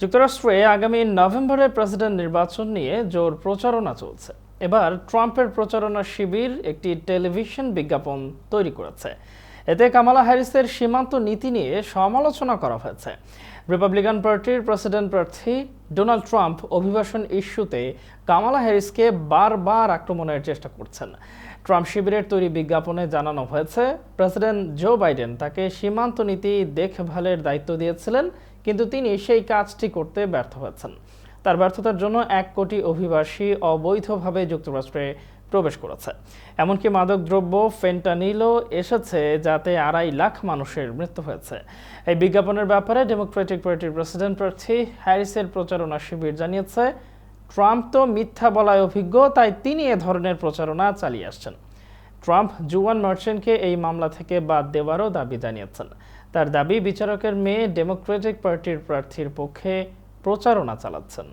যুক্তরাষ্ট্রে আগামী নভেম্বরে প্রেসিডেন্ট নির্বাচন নিয়ে জোর প্রচারণা চলছে। এবার ট্রাম্পের প্রচারণা শিবির একটি টেলিভিশন বিজ্ঞাপন তৈরি করেছে। এতে কামালা হ্যারিসের সীমান্ত নীতি নিয়ে সমালোচনা করা হয়েছে। রিপাবলিকান পার্টির প্রেসিডেন্ট প্রার্থী ডোনাল্ড ট্রাম্প অভিবাসন ইস্যুতে কামালা হ্যারিসকে বারবার আক্রমণের চেষ্টা করছেন। ট্রাম্প শিবিরের তৈরি বিজ্ঞাপনে জানানো হয়েছে, প্রেসিডেন্ট জো বাইডেন তাকে সীমান্ত নীতি দেখভালের দায়িত্ব দিয়েছিলেন কিন্তু তিনি সেই কাজটি করতে ব্যর্থ হয়েছেন। তার ব্যর্থতার জন্য এক কোটি অভিবাসী অবৈধভাবে যুক্তরাষ্ট্রে প্রবেশ করেছে। এমনকি মাদকদ্রব্য ফেন্টানিলও এসেছে যাতে আড়াই লাখ মানুষের মৃত্যু হয়েছে। এই বিজ্ঞাপনের ব্যাপারে ডেমোক্রেটিক পার্টির প্রেসিডেন্ট প্রার্থী হ্যারিসের প্রচারণা শিবির জানিয়েছে, ট্রাম্প তো মিথ্যা বলায় অভিজ্ঞ, তাই তিনি এ ধরনের প্রচারণা চালিয়ে আসছেন। ট্রাম্প জুয়ান মার্চেন্টকে এই মামলা থেকে বাদ দেওয়ারও দাবি জানিয়েছেন। তার দাবি বিচারকের মেয়ে ডেমোক্রেটিক পার্টির প্রার্থীর পক্ষে প্রচারণা চালাচ্ছেন।